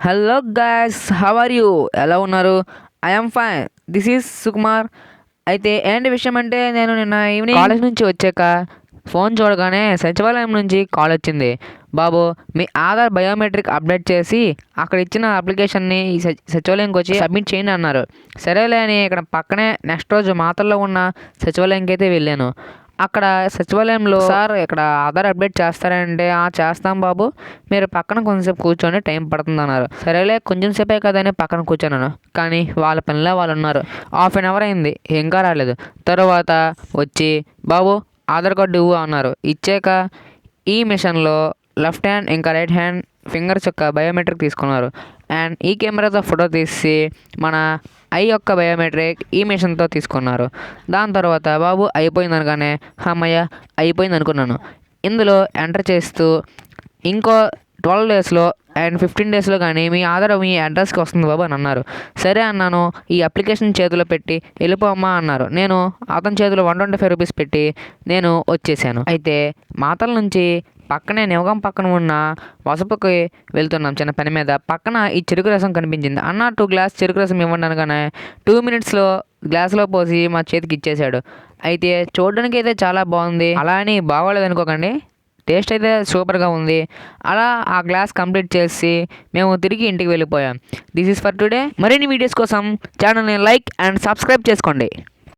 Hello guys how are you ఎలా ఉన్నారు? I'm fine this is Sukumar అయితే ఏంటి విషయం అంటే నేను నిన్న ఈవినింగ్ కాలేజ్ నుంచి వచ్చాక ఫోన్ చూడగానే సచివాలయం నుంచి కాల్ వచ్చింది. బాబు మీ ఆధార్ బయోమెట్రిక్ అప్డేట్ చేసి అక్కడ ఇచ్చిన అప్లికేషన్ని ఈ సచి- సచివాలయంకి వచ్చి సబ్మిట్ చేయండి అన్నారు. సరేలే అని ఇక్కడ పక్కనే నెక్స్ట్ రోజు మాతల్లో ఉన్న సచివాలయంకి అయితే వెళ్ళాను. అక్కడ సచివాలయంలో సార్ ఇక్కడ ఆధార్ అప్డేట్ చేస్తారంటే ఆ చేస్తాం బాబు. మీరు పక్కన కొంచెంసేపు కూర్చొని టైం పడుతుంది అన్నారు. సరేలే కొంచెం సేపే కదని పక్కన కూర్చున్నాను. కానీ వాళ్ళ పనిలో వాళ్ళు ఉన్నారు. హాఫ్ అన్ అవర్ అయింది. ఇంకా రాలేదు. తర్వాత వచ్చి బాబు ఆధార్ కార్డు ఇవ్వు అన్నారు. ఇచ్చాక ఈ మిషన్లో లెఫ్ట్ హ్యాండ్ ఇంకా రైట్ హ్యాండ్ ఫింగర్స్ యొక్క బయోమెట్రిక్ తీసుకున్నారు. అండ్ ఈ కెమెరాతో ఫోటో తీసి మన ఐ యొక్క బయోమెట్రిక్ ఈ మిషన్తో తీసుకున్నారు. దాని తర్వాత బాబు అయిపోయింది అనగానే అమ్మయ్య అయిపోయింది అనుకున్నాను ఇందులో ఎంటర్ చేస్తూ ఇంకో ట్వెల్వ్ డేస్లో అండ్ ఫిఫ్టీన్ డేస్లో కానీ మీ ఆధార్ మీ అడ్రస్కి వస్తుంది బాబు అని అన్నారు. సరే అన్నాను ఈ అప్లికేషన్ చేతిలో పెట్టి వెళ్ళిపోమ్మా అన్నారు. నేను అతని చేతిలో వన్ ట్వంటీ ఫైవ్ రూపీస్ పెట్టి నేను వచ్చేసాను. అయితే మాతల నుంచి పక్కనే నివగం పక్కన ఉన్న వసపుకి వెళ్తున్నాం చిన్న పని మీద. పక్కన ఈ చెరుకు రసం కనిపించింది. అన్న టూ గ్లాస్ చెరుకు రసం ఇవ్వండి అనగానే టూ మినిట్స్లో గ్లాస్లో పోసి మా చేతికి ఇచ్చేశాడు. అయితే చూడడానికి అయితే చాలా బాగుంది. అలా అని బాగోలేదు అనుకోకండి. టేస్ట్ అయితే సూపర్గా ఉంది. అలా ఆ గ్లాస్ కంప్లీట్ చేసి మేము తిరిగి ఇంటికి వెళ్ళిపోయాం. దిస్ ఈస్ ఫర్ టుడే మరిన్ని వీడియోస్ కోసం ఛానల్ని లైక్ అండ్ సబ్స్క్రైబ్ చేసుకోండి.